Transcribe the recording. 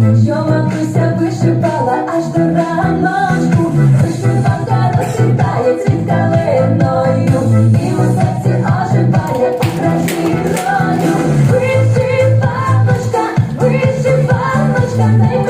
що матуся вишивала аж до раночку, вишиванка розцвітає цвіт калиною, і у серці оживає україною. Вишиваночка, вишиваночка, найвища.